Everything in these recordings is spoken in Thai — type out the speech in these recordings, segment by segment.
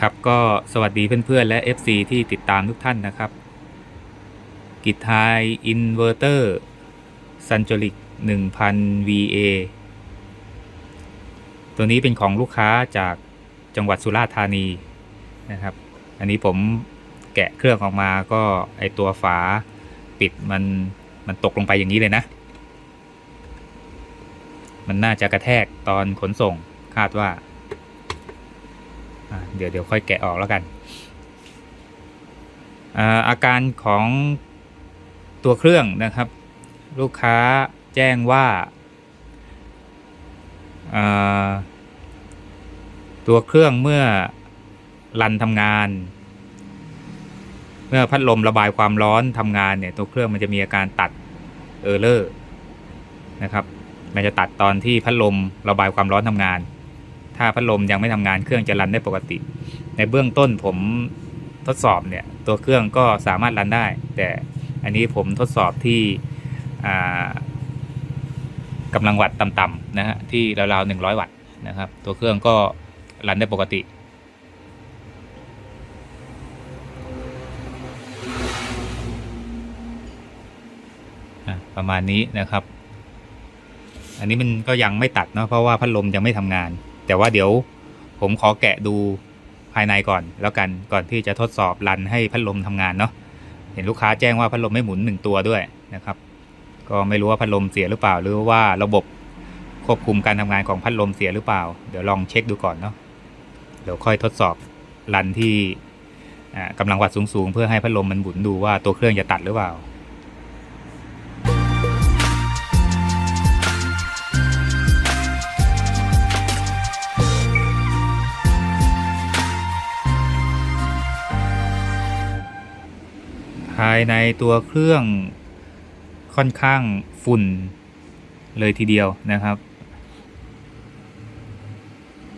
ครับก็สวัสดีเพื่อนๆ และ FC ที่ติดตามทุกท่านนะครับกิจไทยอินเวอร์เตอร์ซันจลิก1000 VA ตัวนี้เป็นของลูกค้าจากจังหวัดสุราษฎร์ธานีนะครับ อันนี้ผมแกะเครื่องออกมาก็ไอตัวฝาปิดมันมันตกลงไปอย่างนี้เลยนะ มันน่าจะกระแทกตอนขนส่งคาดว่า เดี๋ยวเดี๋ยวค่อยแกะออกแล้วกัน อาการของตัวเครื่องนะครับ ลูกค้าแจ้งว่าอ่าตัวเครื่องเมื่อรันทำงาน เมื่อพัดลมระบายความร้อนทำงานเนี่ยตัวเครื่องมันจะมีอาการตัดเออร์เลอร์นะครับ มันจะตัดตอนที่พัดลมระบายความร้อนทำงาน ถ้าพัดลมยังไม่ทำงานเครื่องจะรันได้ปกติ ในเบื้องต้นผมทดสอบเนี่ยตัวเครื่องก็สามารถรันได้ แต่อันนี้ผมทดสอบที่อ่ากำลังวัตต์ต่ำๆนะฮะที่ราวๆ100วัตต์นะครับ ตัวเครื่องก็รันได้ปกติประมาณนี้นะครับ อันนี้มันก็ยังไม่ตัดเนาะเพราะว่าพัดลมยังไม่ทำงาน แต่ว่าเดี๋ยวผมขอแกะดูภายในก่อน แล้วกันก่อนที่จะทดสอบรันให้พัดลมทำงานเนาะเห็นลูกค้าแจ้งว่าพัดลมไม่หมุนหนึ่งตัวด้วยนะครับ ก็ไม่รู้ว่าพัดลมเสียหรือเปล่า หรือว่าระบบควบคุมการทำงานของพัดลมเสียหรือเปล่า เดี๋ยวลองเช็คดูก่อนเนาะเดี๋ยวค่อยทดสอบรันที่อ่ากำลังวัดสูงๆ เพื่อให้พัดลมมันหมุนดูว่าตัวเครื่องจะตัดหรือเปล่าายในตัวเครื่องค่อนข้างฝุ่นเลยทีเดียวนะครับ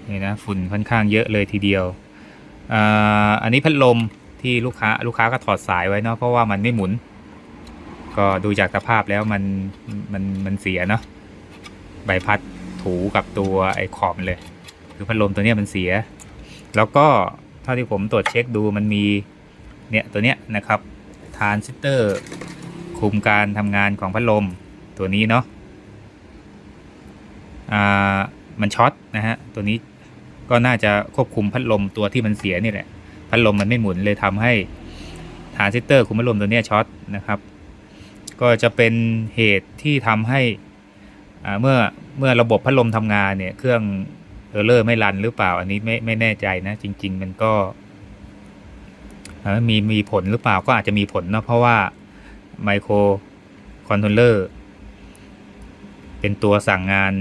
นี่นะฝุ่นค่อนข้างเยอะเลยทีเดียวอ,อันนี้พัดลมที่ลูกค้าลูกค้าก็ถอดสายไว้เนาะเพราะว่ามันไม่หมุน ก็ดูจากสภาพแล้วมันมันมันเสียเนาะใบพัดถูกับตัวไอ้ขอบมันเลย คือพัดลมตัวเนี้ยมันเสีย แล้วก็เท่าที่ผมตรวจเช็คดูมันมีเนี่ยตัวเนี้ยนะครับ ทรานซิสเตอร์ คุมการทำงานของพัดลมตัวนี้เนาะอ่ามันช็อตนะฮะตัวนี้ก็น่าจะควบคุมพัดลมตัวที่มันเสียนี่แหละพัดลมมันไม่หมุนเลยทำให้ทรานซิสเตอร์คุมพัดลมตัวนี้ช็อตนะครับ ก็จะเป็นเหตุที่ทำให้เมื่อเมื่อระบบพัดลมทำงานเนี่ยเครื่องเออร์เลอร์ไม่รันหรือเปล่าอันนี้ไม่ไม่แน่ใจนะจริง ๆ มันก็ มีมีผลหรือเปล่าก็อาจจะมีผลเนะเพราะว่าไมโครคอนโทรลเลอร์เป็นตัวสั่งงาน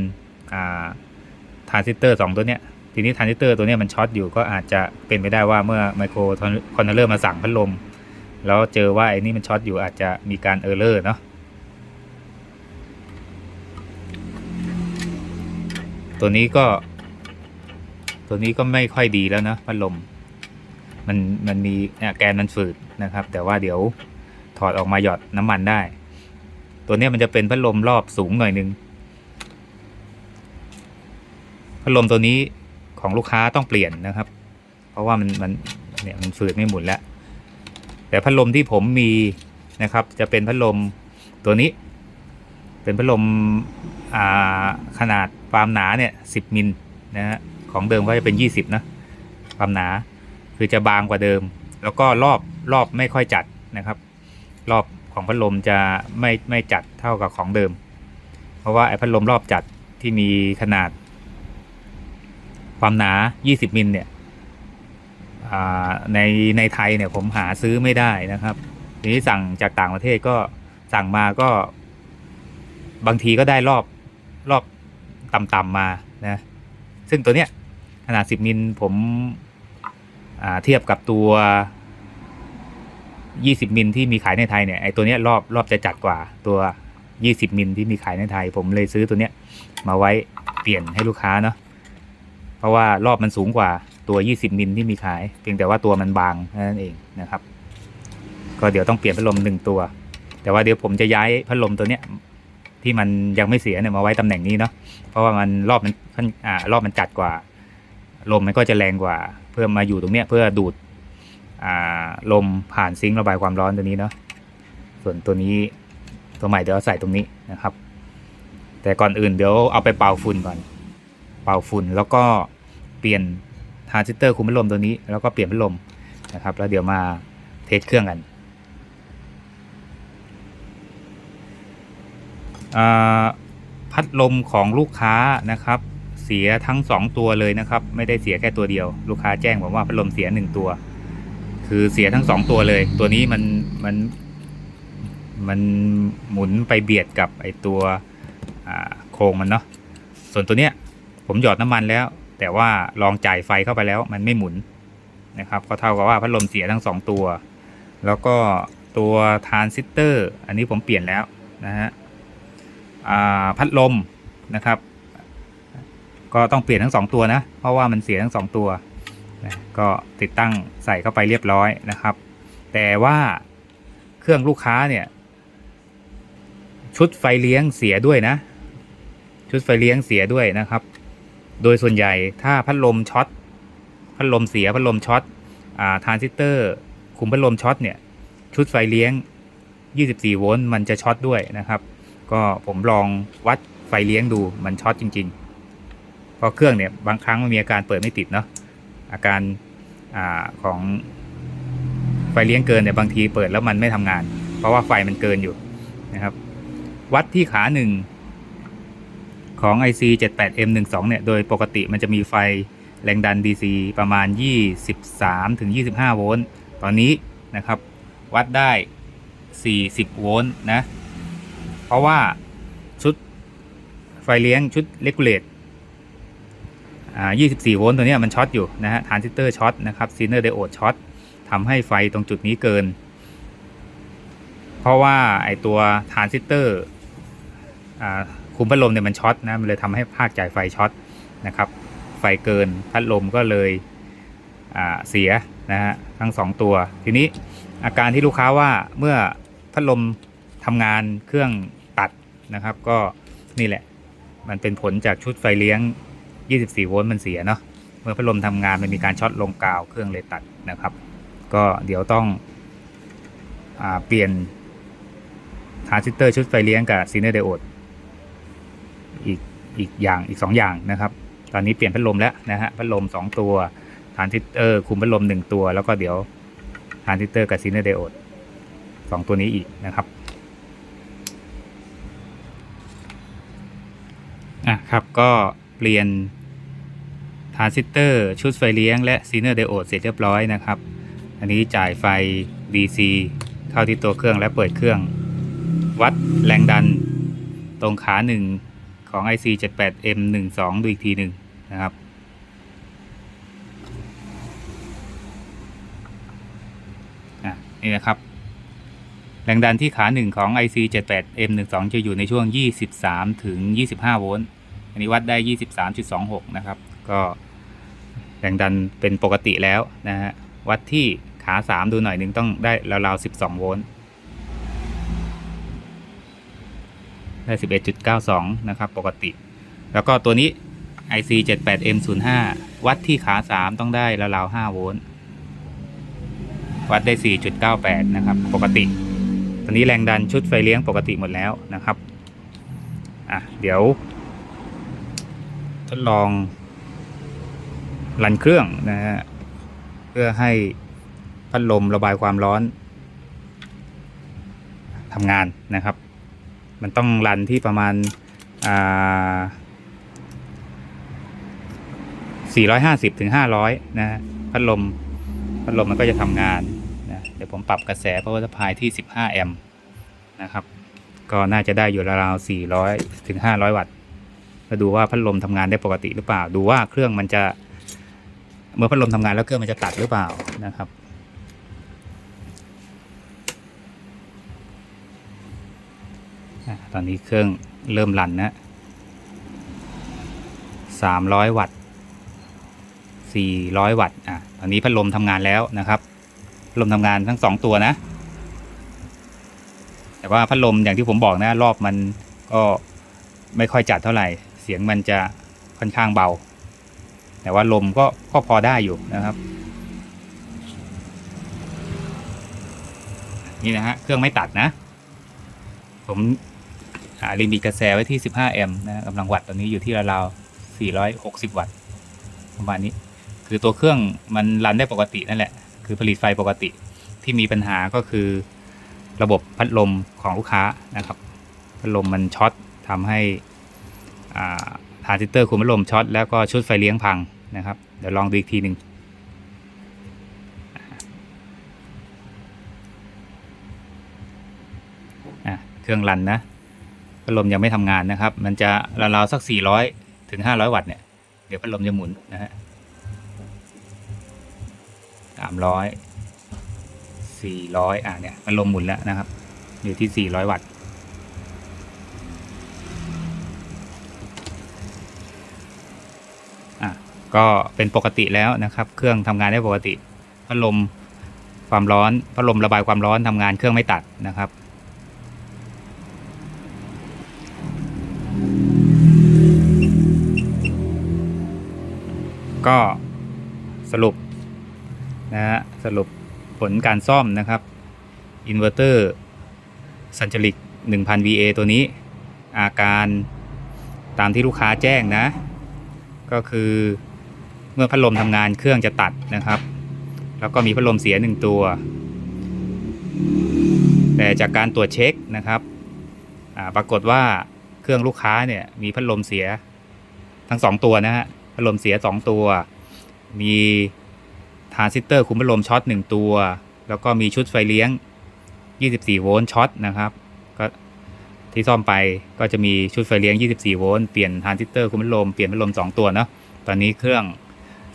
ทรานซิสเตอร์สองตัวเนี้ยทีนี้ทรานซิสเตอร์ตัวเนี้ยมันช็อตอยู่ก็อาจจะเป็นไปได้ว่าเมื่อไมโครคอนโทรลเลอร์มาสั่งพัดลม แล้วเจอว่าไอ้นี่มันช็อตอยู่อาจจะมีการเออร์เลอร์เนาะตัวนี้ก็ ตัวนี้ก็ไม่ค่อยดีแล้วนะพัดลม มันมันมีแกนมันฝืดนะครับ แต่ว่าเดี๋ยวถอดออกมาหยอดน้ำมันได้ ตัวนี้มันจะเป็นพัดลมรอบสูงหน่อยนึงพัดลมตัวนี้ของลูกค้าต้องเปลี่ยนนะครับ เพราะว่ามันมันเนี่ยมันฝืดไม่หมุนแล้ว แต่พัดลมที่ผมมีนะครับ จะเป็นพัดลมตัวนี้ เป็นพัดลมขนาดความหนาเนี่ยสิบมิลนะฮะของเดิมก็จะเป็นยี่สิบนะความหนา คือจะบางกว่าเดิม แล้วก็รอบรอบไม่ค่อยจัดนะครับ รอบของพัดลมจะไม่ไม่จัดเท่ากับของเดิม เพราะว่าไอ้พัดลมรอบจัดที่มีขนาด ความหนา 20 มิลเนี่ยในในไทยเนี่ยผมหาซื้อไม่ได้นะครับทีนี้สั่งจากต่างประเทศก็สั่งมาก็บางทีก็ได้รอบรอบต่ำๆมานะ ซึ่งตัวเนี้ยขนาด 10 มิลผม เทียบกับตัว 20 มิลที่มีขายในไทยเนี่ยไอตัวเนี้ยรอบรอบจะจัดกว่าตัว 20 มิลที่มีขายในไทย ผมเลยซื้อตัวเนี้ยมาไว้เปลี่ยนให้ลูกค้าเนาะเพราะว่ารอบมันสูงกว่าตัว 20 มิลที่มีขาย เพียงแต่ว่าตัวมันบางนั้นเองนะครับ ก็เดี๋ยวต้องเปลี่ยนพัดลมหนึ่งตัว แต่ว่าเดี๋ยวผมจะย้ายพัดลมตัวเนี้ยที่มันยังไม่เสียเนี่ยมาไว้ตำแหน่งนี้เนาะเพราะว่ามันรอบมันค่อนอ่ารอบมันจัดกว่า ลมมันก็จะแรงกว่า เพื่อมาอยู่ตรงเนี้ยเพื่อดูดลมผ่านซิงค์ระบายความร้อนตัวนี้เนาะส่วนตัวนี้ตัวใหม่เดี๋ยวใส่ตรงนี้นะครับ แต่ก่อนอื่นเดี๋ยวเอาไปเป่าฝุ่นก่อน เป่าฝุ่นแล้วก็เปลี่ยนทรานซิสเตอร์คุมพัดลมตัวนี้ แล้วก็เปลี่ยนพัดลมนะครับ แล้วเดี๋ยวมาเทสเครื่องกันพัดลมของลูกค้านะครับ เสียทั้งสองตัวเลยนะครับ ไม่ได้เสียแค่ตัวเดียว ลูกค้าแจ้งผมว่าพัดลมเสียหนึ่งตัว คือเสียทั้งสองตัวเลย ตัวนี้มันมันมันหมุนไปเบียดกับไอตัวโครงมันเนาะส่วนตัวเนี้ยผมหยอดน้ำมันแล้ว แต่ว่าลองจ่ายไฟเข้าไปแล้วมันไม่หมุนนะครับ ก็เท่ากับว่าพัดลมเสียทั้งสองตัว แล้วก็ตัวทรานซิสเตอร์ อันนี้ผมเปลี่ยนแล้วนะฮะพัดลมนะครับ ก็ต้องเปลี่ยนทั้งสองตัวนะ เพราะว่ามันเสียทั้งสองตัวนะก็ติดตั้งใส่เข้าไปเรียบร้อยนะครับ แต่ว่าเครื่องลูกค้าเนี่ย ชุดไฟเลี้ยงเสียด้วยนะ ชุดไฟเลี้ยงเสียด้วยนะครับ โดยส่วนใหญ่ถ้าพัดลมช็อตพัดลมเสียพัดลมช็อตอ่าทรานซิสเตอร์ คุมพัดลมช็อตเนี่ย ชุดไฟเลี้ยง 24 โวลต์มันจะช็อตด้วยนะครับ ก็ผมลองวัดไฟเลี้ยงดูมันช็อตจริง ๆ เพราะเครื่องเนี่ยบางครั้งมันมีอาการเปิดไม่ติดเนาะอาการอาของไฟเลี้ยงเกินเนี่ยบางทีเปิดแล้วมันไม่ทำงาน เพราะว่าไฟมันเกินอยู่นะครับ วัดที่ขาหนึ่งของ IC 78M12 เนี่ย โดยปกติมันจะมีไฟแรงดัน DC ประมาณ 23ถึง25 โวลต์ ตอนนี้นะครับ วัดได้ 40 โวลต์นะ เพราะว่าชุดไฟเลี้ยงชุดเลกูเลต 24 โวลต์ตัวนี้มันช็อตอยู่นะฮะทรานซิสเตอร์ช็อตนะครับซีเนอร์ไดโอดช็อตทำให้ไฟตรงจุดนี้เกิน เพราะว่าไอตัวทรานซิสเตอร์คุมพัดลมเนี่ยมันช็อตนะมันเลยทำให้ภาคจ่ายไฟช็อตนะครับ ไฟเกินพัดลมก็เลยเสียนะฮะทั้งสองตัว ทีนี้อาการที่ลูกค้าว่าเมื่อพัดลมทำงานเครื่องตัดนะครับ ก็นี่แหละ มันเป็นผลจากชุดไฟเลี้ยง 24 โวลต์มันเสียเนาะเมื่อพัดลมทำงานมันมีการช็อตลงกาวเครื่องเลยตัดนะครับ ก็เดี๋ยวต้องอเปลี่ยนทรานซิสเตอร์ชุดไฟเลี้ยงกับซีเนอร์ไดโอดอีกอีกอย่างอีก 2 อย่างนะครับ ตอนนี้เปลี่ยนพัดลมแล้วนะฮะพัดลม 2 ตัวทรานซิสเตอร์คุมพัดลม 1 ตัว แล้วก็เดี๋ยวทรานซิสเตอร์กับซีเนอร์ไดโอดสองตัวนี้อีกนะครับอะครับก็ เปลี่ยนทรานซิสเตอร์ชุดไฟเลี้ยงและซีเนอร์ไดโอดเสร็จเรียบร้อยนะครับ อันนี้จ่ายไฟ DC เข้าที่ตัวเครื่องและเปิดเครื่อง วัดแรงดันตรงขาหนึ่งของ IC 78M12 ดูอีกทีหนึ่งนะครับ นี่นะครับ แรงดันที่ขาหนึ่งของ IC 78M12 จะอยู่ในช่วง 23 ถึง 25 โวลต์ อันนี้วัดได้ 23.26 นะครับ ก็แรงดันเป็นปกติแล้วนะฮะ วัดที่ขา 3 ดูหน่อยนึงต้องได้ราวๆ 12 โวลต์ ได้ 11.92 นะครับ ปกติ แล้วก็ตัวนี้ IC 78M05 วัดที่ขา 3 ต้องได้ราวๆ 5 โวลต์ วัดได้ 4.98 นะครับ ปกติ ตอนนี้แรงดันชุดไฟเลี้ยงปกติหมดแล้วนะครับ อะ เดี๋ยว ทดลองรันเครื่องนะฮะเพื่อให้พัดลมระบายความร้อนทำงานนะครับ มันต้องรันที่ประมาณอ่า450ถึง500นะพัดลมพัดลมมันก็จะทำงานนะเดี๋ยวผมปรับกระแส power supply ที่ 15 แอมป์นะครับ ก็น่าจะได้อยู่ราวๆ400ถึง500 วัตต์ มาดูว่าพัดลมทำงานได้ปกติหรือเปล่า ดูว่าเครื่องมันจะ เมื่อพัดลมทำงานแล้วเครื่องมันจะตัดหรือเปล่านะครับ ตอนนี้เครื่องเริ่มรันนะ300วัตต์400วัตต์ อะ ตอนนี้พัดลมทำงานแล้วนะครับพัดลมทำงานทั้งสองตัวนะ แต่ว่าพัดลมอย่างที่ผมบอกนะ รอบมันก็ไม่ค่อยจัดเท่าไหร่ เสียงมันจะค่อนข้างเบา แต่ว่าลมก็ก็พอได้อยู่นะครับ นี่นะฮะเครื่องไม่ตัดนะ ผมหาลิมิตกระแสไว้ที่ 15 แอมป์นะกำลังวัตต์ตอนนี้อยู่ที่ราวๆ460 วัตต์ประมาณนี้ คือตัวเครื่องมันรันได้ปกตินั่นแหละ คือผลิตไฟปกติที่มีปัญหาก็คือระบบพัดลมของลูกค้านะครับ พัดลมมันช็อตทำให้ อ่าทรานซิสเตอร์คุมพัดลมช็อตแล้วก็ชุดไฟเลี้ยงพังนะครับ เดี๋ยวลองดูอีกทีหนึ่งเครื่องรันนะพัดลมยังไม่ทำงานนะครับ มันจะราวๆสัก 400 ถึง 500 วัตต์เนี่ย เดี๋ยวพัดลมจะหมุนนะฮะสามร้อยสี่ร้อยอะเนี่ยพัดลมหมุนแล้วนะครับ อยู่ที่ 400 วัตต์ อะ ก็เป็นปกติแล้วนะครับ เครื่องทำงานได้ปกติ พัดลมความร้อนพัดลมระบายความร้อนทำงานเครื่องไม่ตัดนะครับก็สรุปนะฮะสรุปผลการซ่อมนะครับอินเวอร์เตอร์สัญจริก 1000 VA ตัวนี้ อาการตามที่ลูกค้าแจ้งนะ ก็คือ เมื่อพัดลมทำงานเครื่องจะตัดนะครับ แล้วก็มีพัดลมเสียหนึ่งตัว แต่จากการตรวจเช็คนะครับปรากฏว่าเครื่องลูกค้าเนี่ยมีพัดลมเสียทั้งสองตัวนะฮะพัดลมเสียสองตัว มีทรานซิสเตอร์คุมพัดลมช็อตหนึ่งตัว แล้วก็มีชุดไฟเลี้ยง 24 โวลต์ช็อตนะครับก็ที่ซ่อมไปก็จะมีชุดไฟเลี้ยง 24 โวลต์ เปลี่ยนทรานซิสเตอร์คุมพัดลม เปลี่ยนพัดลม 2 ตัวเนาะ ตอนนี้เครื่อง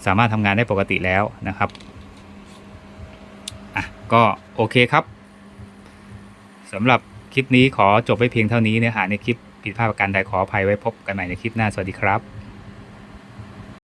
สามารถทำงานได้ปกติแล้วนะครับอะก็โอเคครับสำหรับคลิปนี้ขอจบไว้เพียงเท่านี้เนื้อหาในคลิปผิดพลาดประการใดขออภัยไว้พบกันใหม่ในคลิปหน้าสวัสดีครับ